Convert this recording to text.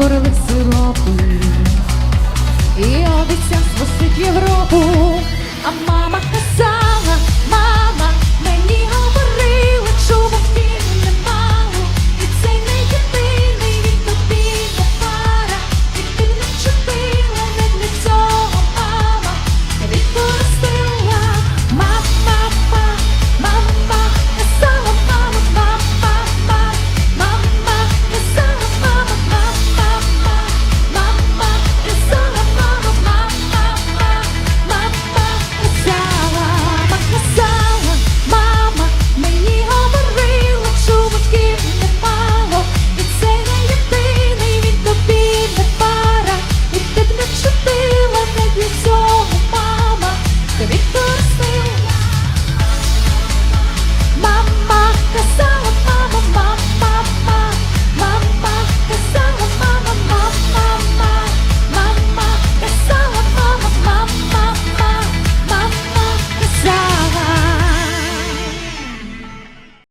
сипав сиропи і обіцяв спасти.